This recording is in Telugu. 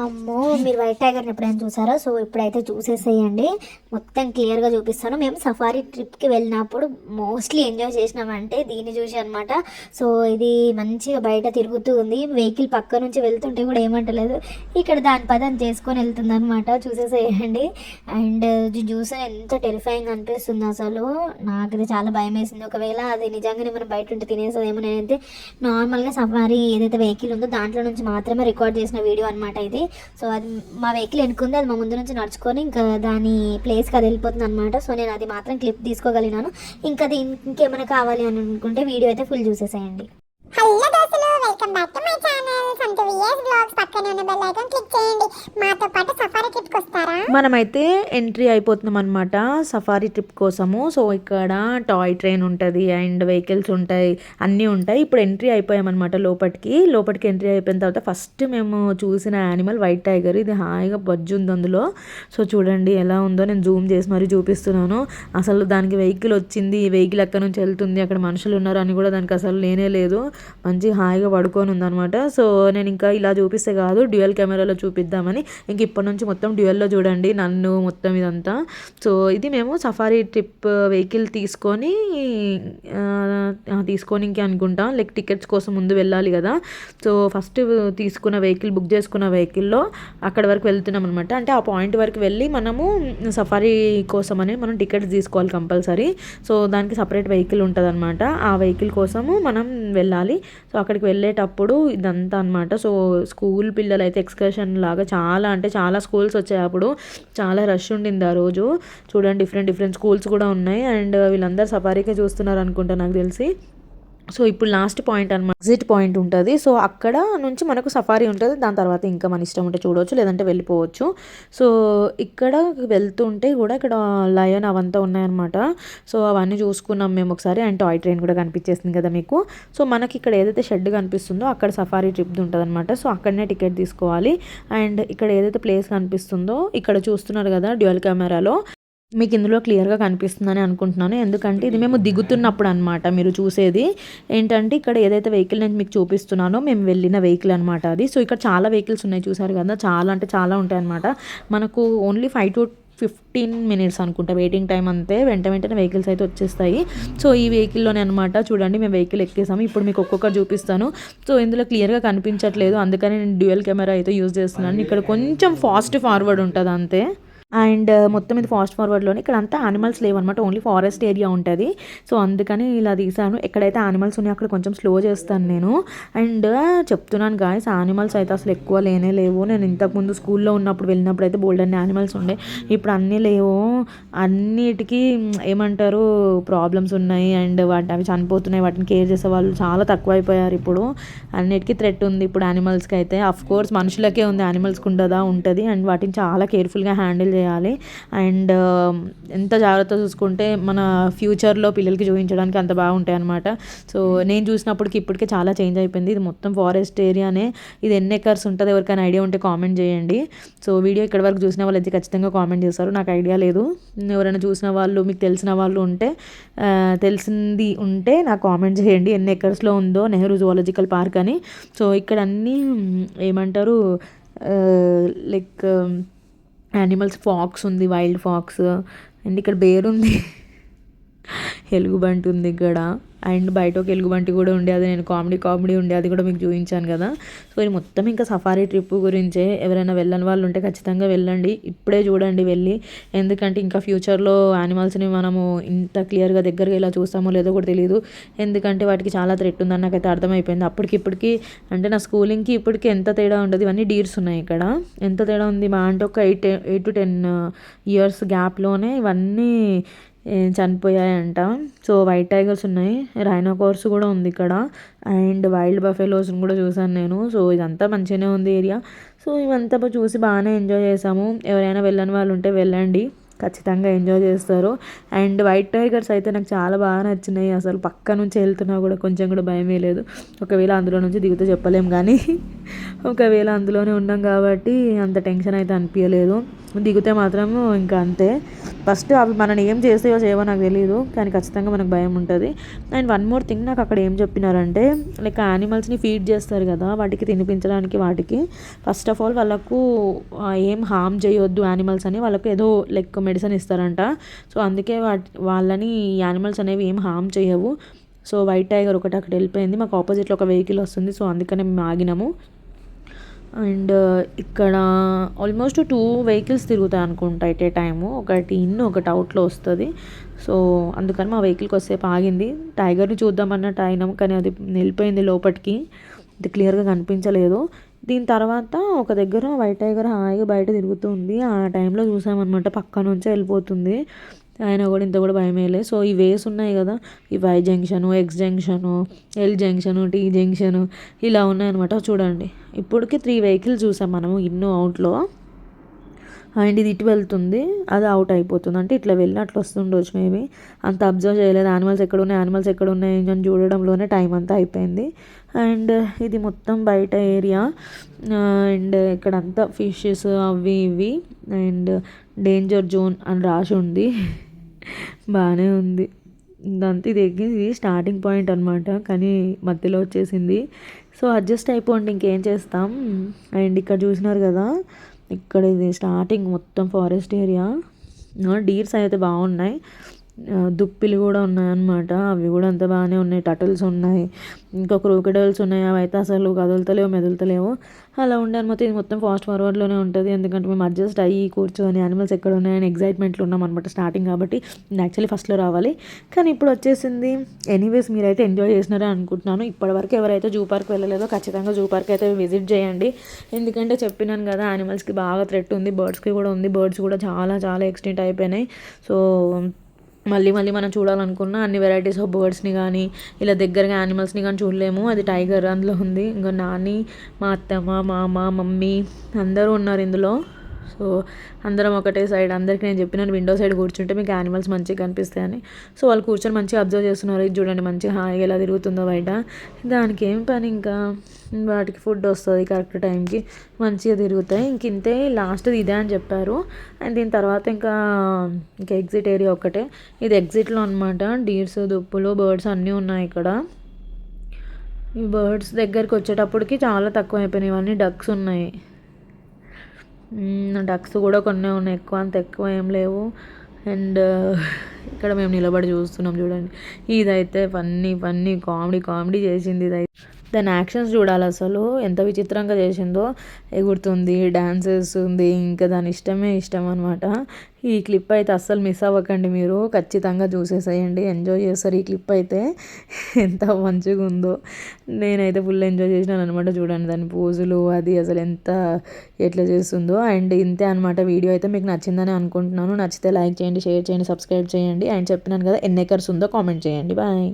అమ్మో మీరు వైట్ టైగర్ని ఎప్పుడైనా చూసారా? సో ఇప్పుడైతే చూసేసేయండి. మొత్తం క్లియర్గా చూపిస్తాను. మేము సఫారీ ట్రిప్కి వెళ్ళినప్పుడు మోస్ట్లీ ఎంజాయ్ చేసినామంటే దీన్ని చూసి అనమాట సో ఇది మంచిగా బయట తిరుగుతూ ఉంది. వెహికల్ పక్క నుంచి వెళ్తుంటే కూడా ఏమంటలేదు. ఇక్కడ దాని పదం చేసుకొని వెళ్తుంది అనమాట చూసేసేయండి. అండ్ ఇది చూసే ఎంత టెరిఫైయింగ్ అనిపిస్తుంది అసలు. నాకైతే చాలా భయం వేసింది ఒకవేళ అది నిజంగానే మనం బయట ఉంటే తినేసేదేమో నేనైతే నార్మల్గా సఫారీ ఏదైతే వెహికల్ ఉందో దాంట్లో నుంచి మాత్రమే రికార్డ్ చేసిన వీడియో అనమాట ఇది. సో అది మా వెహికల్ ఎన్నుకుంది అది మా ముందు నుంచి నడుచుకొని ఇంకా దాని ప్లేస్కి అది వెళ్ళిపోతుంది అనమాట సో నేను అది మాత్రం క్లిప్ తీసుకోగలిగినాను. ఇంకా అది ఇంకేమైనా కావాలి అని అనుకుంటే వీడియో అయితే ఫుల్ చూసేసేయండి. హలో దోస్తులు welcome back to my channel VS blogs పక్కనే ఉన్న బెల్ ఐకాన్ క్లిక్ చేయండి. మాతో పాటు సఫారీ ట్రిప్కి వస్తారా? మనమైతే ఎంట్రీ అయిపోతున్నాం అనమాట సఫారీ ట్రిప్ కోసము. సో ఇక్కడ టాయ్ ట్రైన్ ఉంటుంది అండ్ వెహికల్స్ ఉంటాయి అన్నీ ఉంటాయి. ఇప్పుడు ఎంట్రీ అయిపోయామన్నమాట లోపలికి లోపలికి ఎంట్రీ అయిపోయిన తర్వాత ఫస్ట్ మేము చూసిన యానిమల్ వైట్ టైగర్ ఇది హాయిగా బజ్జు ఉంది అందులో. సో చూడండి ఎలా ఉందో నేను జూమ్ చేసి మరీ చూపిస్తున్నాను. అసలు దానికి వెహికల్ వచ్చింది ఈ వెహికల్ అక్కడ నుంచి వెళ్తుంది అక్కడ మనుషులు ఉన్నారు అని కూడా దానికి అసలు లేనే లేదు. మంచి హాయిగా పడుకొని ఉందన్నమాట. సో నేను ఇంకా ఇలా చూపిస్తే కాదు డ్యూయల్ కెమెరాలో చూపిద్దామని. ఇంక ఇప్పటి నుంచి మొత్తం డ్యూయల్లో చూడండి నన్ను మొత్తం ఇదంతా. సో ఇది మేము సఫారీ ట్రిప్ వెహికల్ తీసుకొని తీసుకొని ఇంకే అనుకుంటాం. లైక్ టికెట్స్ కోసం ముందు వెళ్ళాలి కదా. సో ఫస్ట్ తీసుకున్న వెహికల్ బుక్ చేసుకున్న వెహికల్లో అక్కడ వరకు వెళ్తున్నాం అనమాట అంటే ఆ పాయింట్ వరకు వెళ్ళి మనము సఫారీ కోసం అని మనం టికెట్స్ తీసుకోవాలి కంపల్సరీ. సో దానికి సపరేట్ వెహికల్ ఉంటుంది అనమాట ఆ వెహికల్ కోసము మనం వెళ్ళాలి. సో అక్కడికి వెళ్ళేటప్పుడు ఇదంతా అనమాట సో స్కూల్ పిల్లలు అయితే ఎక్స్కర్షన్ లాగా చాలా అంటే చాలా స్కూల్స్ వచ్చాయి అప్పుడు. చాలా రష్ ఉండింది ఆ రోజు. చూడండి డిఫరెంట్ డిఫరెంట్ స్కూల్స్ కూడా ఉన్నాయి. అండ్ వీళ్ళందరూ సఫారీకే చూస్తున్నారు అనుకుంటా నాకు తెలిసి. సో ఇప్పుడు లాస్ట్ పాయింట్ అనమాట ఎగ్జిట్ పాయింట్ ఉంటుంది. సో అక్కడ నుంచి మనకు సఫారీ ఉంటుంది. దాని తర్వాత ఇంకా మన ఇష్టం ఉంటే చూడవచ్చు లేదంటే వెళ్ళిపోవచ్చు. సో ఇక్కడ వెళ్తుంటే కూడా ఇక్కడ లయన్ అవంతా ఉన్నాయన్నమాట. సో అవన్నీ చూసుకున్నాం మేము ఒకసారి. అండ్ టాయ్ ట్రైన్ కూడా కనిపించేసింది కదా మీకు. సో మనకి ఇక్కడ ఏదైతే షెడ్ కనిపిస్తుందో అక్కడ సఫారీ ట్రిప్ ఉంటుంది అనమాట సో అక్కడనే టికెట్ తీసుకోవాలి. అండ్ ఇక్కడ ఏదైతే ప్లేస్ కనిపిస్తుందో ఇక్కడ చూస్తున్నారు కదా డ్యూయల్ కెమెరాలో మీకు ఇందులో క్లియర్గా కనిపిస్తుందని అనుకుంటున్నాను. ఎందుకంటే ఇది మేము దిగుతున్నప్పుడు అనమాట మీరు చూసేది. ఏంటంటే ఇక్కడ ఏదైతే వెహికల్ నేను మీకు చూపిస్తున్నానో మేము వెళ్ళిన వెహికల్ అనమాట అది. సో ఇక్కడ చాలా వెహికల్స్ ఉన్నాయి చూసారు కదా. చాలా అంటే చాలా ఉంటాయన్నమాట. మనకు only five to fifteen minutes అనుకుంటా. వెయిటింగ్ టైం అంతే. వెంట వెంటనే వెహికల్స్ అయితే వచ్చేస్తాయి. సో ఈ వెహికల్లోనే అనమాట చూడండి మేము వెహికల్ ఎక్కేసాము. ఇప్పుడు మీకు ఒక్కొక్కటి చూపిస్తాను. సో ఇందులో క్లియర్గా కనిపించట్లేదు. అందుకని నేను డ్యూయల్ కెమెరా అయితే యూజ్ చేస్తున్నాను. ఇక్కడ కొంచెం ఫాస్ట్ ఫార్వర్డ్ ఉంటుంది అంతే. అండ్ uh, మొత్తం ఇది ఫాస్ట్ ఫార్వర్డ్లోనే ఇక్కడ అంతా యానిమల్స్ లేవన్నమాట. ఓన్లీ ఫారెస్ట్ ఏరియా ఉంటుంది. సో అందుకని ఇలా తీసాను. ఎక్కడైతే యానిమల్స్ ఉన్నాయో అక్కడ కొంచెం స్లో చేస్తాను నేను. అండ్ uh, చెప్తున్నాను గాయస్ యానిమల్స్ అయితే అసలు ఎక్కువ లేనే లేవు. నేను ఇంతకుముందు స్కూల్లో ఉన్నప్పుడు వెళ్ళినప్పుడు అయితే బోల్డ్ అన్ని యానిమల్స్ ఉండే. ఇప్పుడు అన్నీ లేవు. అన్నిటికీ ఏమంటారు ప్రాబ్లమ్స్ ఉన్నాయి. అండ్ వాటి అవి చనిపోతున్నాయి. వాటిని కేర్ చేసే వాళ్ళు చాలా తక్కువ అయిపోయారు ఇప్పుడు. అన్నిటికీ థ్రెట్ ఉంది ఇప్పుడు యానిమల్స్కి అయితే. అఫ్ కోర్స్ మనుషులకే ఉంది యానిమల్స్కి ఉండదా ఉంటుంది. అండ్ వాటిని చాలా కేర్ఫుల్గా హ్యాండిల్ చేయాలి చేయాలి. అండ్ um, ఎంత జాగ్రత్త చూసుకుంటే మన ఫ్యూచర్లో పిల్లలకి చూపించడానికి అంత బాగుంటాయి అనమాట సో నేను చూసినప్పటికి ఇప్పటికే చాలా చేంజ్ అయిపోయింది. ఇది మొత్తం ఫారెస్ట్ ఏరియానే. ఇది ఎన్ని ఎకర్స్ ఉంటుంది? ఎవరికైనా ఐడియా ఉంటే కామెంట్ చేయండి. సో వీడియో ఇక్కడ వరకు చూసిన వాళ్ళు అయితే ఖచ్చితంగా కామెంట్ చేస్తారు. నాకు ఐడియా లేదు. ఎవరైనా చూసిన వాళ్ళు మీకు తెలిసిన వాళ్ళు ఉంటే తెలిసింది ఉంటే నాకు కామెంట్ చేయండి. ఎన్ని ఎకర్స్లో ఉందో నెహ్రూ జువాలజికల్ పార్క్ అని. సో ఇక్కడ అన్నీ ఏమంటారు లైక్ యానిమల్స్ ఫాక్స్ ఉంది వైల్డ్ ఫాక్స్ అండ్ ఇక్కడ బేర్ ఉంది. ఎలుగుబంటి ఉంది ఇక్కడ. అండ్ బయట ఒక ఎలుగుబంటి కూడా ఉండే అది నేను కామెడీ కామెడీ ఉండే అది కూడా మీకు చూపించాను కదా. సో ఇది మొత్తం ఇంకా సఫారీ ట్రిప్ గురించే. ఎవరైనా వెళ్ళని వాళ్ళు ఉంటే ఖచ్చితంగా వెళ్ళండి. ఇప్పుడే చూడండి వెళ్ళి. ఎందుకంటే ఇంకా ఫ్యూచర్లో యానిమల్స్ని మనము ఇంత క్లియర్గా దగ్గరగా ఇలా చూస్తామో లేదో కూడా తెలియదు ఎందుకంటే వాటికి చాలా థ్రెట్ ఉందని నాకైతే అర్థమైపోయింది. అప్పటికి ఇప్పటికి అంటే నా స్కూలింగ్కి ఇప్పటికి ఎంత తేడా ఉండదు. ఇవన్నీ డీర్స్ ఉన్నాయి ఇక్కడ. ఎంత తేడా ఉంది మా అంటే ఒక eight eight to ten years గ్యాప్లోనే ఇవన్నీ చనిపోయాయంట. సో వైట్ టైగర్స్ ఉన్నాయి. రైనోకోర్స్ కూడా ఉంది ఇక్కడ. అండ్ వైల్డ్ బఫెలోస్ని కూడా చూసాను నేను. సో ఇదంతా మంచిగానే ఉంది ఏరియా సో ఇవంతా చూసి బాగానే ఎంజాయ్ చేసాము ఎవరైనా వెళ్ళని వాళ్ళు ఉంటే వెళ్ళండి. ఖచ్చితంగా ఎంజాయ్ చేస్తారు. అండ్ వైట్ టైగర్స్ అయితే నాకు చాలా బాగా నచ్చినాయి. అసలు పక్క నుంచి వెళ్తున్నా కూడా కొంచెం కూడా భయమే లేదు ఒకవేళ అందులో నుంచి దిగితే చెప్పలేం కానీ ఒకవేళ అందులోనే ఉన్నాం కాబట్టి అంత టెన్షన్ అయితే అనిపించలేదు దిగితే మాత్రం ఇంకా అంతే. ఫస్ట్ అవి మనని ఏం చేస్తాయో చేయవో నాకు తెలియదు కానీ ఖచ్చితంగా మనకు భయం ఉంటుంది. అండ్ వన్ మోర్ థింగ్ నాకు అక్కడ ఏం చెప్పినారంటే లైక్ యానిమల్స్ని ఫీడ్ చేస్తారు కదా వాటికి తినిపించడానికి వాటికి. ఫస్ట్ ఆఫ్ ఆల్ వాళ్ళకు ఏం హామ్ చేయొద్దు యానిమల్స్ అని వాళ్ళకు ఏదో లైక్ మెడిసిన్ ఇస్తారంట. సో అందుకే వాటి వాళ్ళని యానిమల్స్ అనేవి ఏం హామ్ చేయవు. సో వైట్ టైగర్ ఒకటి అక్కడ వెళ్ళిపోయింది మాకు ఆపోజిట్లో ఒక వెహికల్ వస్తుంది సో అందుకనే మేము ఆగినాము. అండ్ uh, ఇక్కడ ఆల్మోస్ట్ టూ వెహికల్స్ తిరుగుతాయి అనుకుంటా ఎట్ ఏ టైము. ఒకటి ఇన్ ఒకటి అవుట్లో వస్తుంది. సో అందుకని మా వెహికల్కి వస్తేపు ఆగింది. టైగర్ని చూద్దామన్నట్టు అయినాం కానీ అది వెళ్ళిపోయింది లోపలికి అది క్లియర్గా కనిపించలేదు. దీని తర్వాత ఒక దగ్గర వైట్ టైగర్ హాయిగా బయట తిరుగుతుంది. ఆ టైంలో చూసామన్నమాట పక్క నుంచే వెళ్ళిపోతుంది. ఆయన కూడా ఇంత కూడా భయం వేయలేదు సో ఈ వేస్ ఉన్నాయి కదా ఈ Y junction X junction L junction T junction ఇలా ఉన్నాయన్నమాట. చూడండి ఇప్పటికి త్రీ వెహికల్స్ చూసాం మనము ఇన్నో అవుట్లో అండ్ ఇది ఇటు వెళ్తుంది అది అవుట్ అయిపోతుంది. అంటే ఇట్లా వెళ్ళి అట్లా వస్తుండొచ్చు మేబీ. అంత అబ్జర్వ్ చేయలేదు. యానిమల్స్ ఎక్కడ ఉన్నాయి యానిమల్స్ ఎక్కడ ఉన్నాయి అని చూడడంలోనే టైం అంతా అయిపోయింది. అండ్ uh, ఇది మొత్తం బయట ఏరియా అండ్ uh, uh, ఇక్కడంతా ఫిషెస్ అవి ఇవి. అండ్ డేంజర్ జోన్ అని రాసి ఉంది. బాగానే ఉంది. ఇదంతా ఇది ఎగ్గింది స్టార్టింగ్ పాయింట్ అనమాట కానీ మధ్యలో వచ్చేసింది. సో అడ్జస్ట్ అయిపోండి ఇంకేం చేస్తాం. అండ్ ఇక్కడ చూసినారు కదా ఇక్కడ ఇది స్టార్టింగ్ మొత్తం ఫారెస్ట్ ఏరియా డీర్స్ అయితే బాగున్నాయి. దుప్పిలు కూడా ఉన్నాయన్నమాట. అవి కూడా అంత బాగానే ఉన్నాయి. టటల్స్ ఉన్నాయి. ఇంకా క్రోకడైల్స్ ఉన్నాయి. అవి అయితే అసలు కదులుతలేవు మెదులుతలేవు. అలా ఉండే అనమాట ఇది మొత్తం ఫాస్ట్ ఫార్వర్డ్లోనే ఉంటుంది. ఎందుకంటే మేము అడ్జస్ట్ అయ్యి కూర్చొని యానిమల్స్ ఎక్కడ ఉన్నాయని ఎగ్జైట్మెంట్లో ఉన్నాం అనమాట స్టార్టింగ్ కాబట్టి. యాక్చువల్లీ ఫస్ట్లో రావాలి. కానీ ఇప్పుడు వచ్చేసింది. ఎనీవేస్ మీరైతే ఎంజాయ్ చేసినారని అనుకుంటున్నాను. ఇప్పటివరకు ఎవరైతే జూ పార్క్ వెళ్ళలేదో ఖచ్చితంగా జూ పార్క్ అయితే విజిట్ చేయండి. ఎందుకంటే చెప్పినాను కదా యానిమల్స్కి బాగా థ్రెట్ ఉంది. బర్డ్స్కి కూడా ఉంది. బర్డ్స్ కూడా చాలా చాలా ఎక్స్టెంట్ అయిపోయినాయి. సో మళ్ళీ మళ్ళీ మనం చూడాలనుకున్న అన్ని వెరైటీస్ ఆఫ్ బర్డ్స్ని కానీ ఇలా దగ్గరగా యానిమల్స్ని కానీ చూడలేము. అది టైగర్ అందులో ఉంది. ఇంకా నాని మా అత్తమ్మ మామ మమ్మీ అందరూ ఉన్నారు ఇందులో. సో అందరం ఒకటే సైడ్ అందరికీ నేను చెప్పినాను విండో సైడ్ కూర్చుంటే మీకు యానిమల్స్ మంచిగా కనిపిస్తాయని. సో వాళ్ళు కూర్చొని మంచిగా అబ్జర్వ్ చేస్తున్నారు. ఇది చూడండి మంచిగా హాయిగా ఎలా తిరుగుతుందో బయట. దానికి ఏం పని ఇంకా? వాటికి ఫుడ్ వస్తుంది కరెక్ట్ టైంకి మంచిగా తిరుగుతాయి. ఇంక ఇంతే లాస్ట్ ఇదే అని చెప్పారు. అండ్ దీని తర్వాత ఇంకా ఇంకా ఎగ్జిట్ ఏరియా ఒకటే. ఇది ఎగ్జిట్లో అనమాట డీర్స్ దుప్పులు బర్డ్స్ అన్నీ ఉన్నాయి ఇక్కడ. ఈ బర్డ్స్ దగ్గరికి వచ్చేటప్పటికి చాలా తక్కువ అయిపోయినాయి ఇవన్నీ డక్స్ ఉన్నాయి. డక్స్ కూడా కొన్ని ఉన్నాయి. ఎక్కువ అంత ఎక్కువ ఏం లేవు. అండ్ ఇక్కడ మేము నిలబడి చూస్తున్నాం చూడండి. ఇదైతే ఫన్నీ ఫన్నీ కామెడీ కామెడీ చేసింది ఇదైతే. దాని యాక్షన్స్ చూడాలి అసలు. ఎంత విచిత్రంగా చేసిందో ఎగురుతుంది డ్యాన్సెస్ ఉంది ఇంకా దాని ఇష్టమే ఇష్టం అనమాట ఈ క్లిప్ అయితే అస్సలు మిస్ అవ్వకండి మీరు. ఖచ్చితంగా చూసేసేయండి. ఎంజాయ్ చేస్తారు ఈ క్లిప్ అయితే. ఎంత మంచిగా ఉందో. నేనైతే ఫుల్ ఎంజాయ్ చేసినాను అనమాట చూడండి దాని పోజులు అది అసలు ఎంత ఎట్లా చేస్తుందో. అండ్ ఇంతే అనమాట వీడియో అయితే మీకు నచ్చిందని అనుకుంటున్నాను. నచ్చితే లైక్ చేయండి షేర్ చేయండి సబ్స్క్రైబ్ చేయండి. అండ్ చెప్పినాను కదా ఎన్ని ఎకర్స్ ఉందో కామెంట్ చేయండి. బాయ్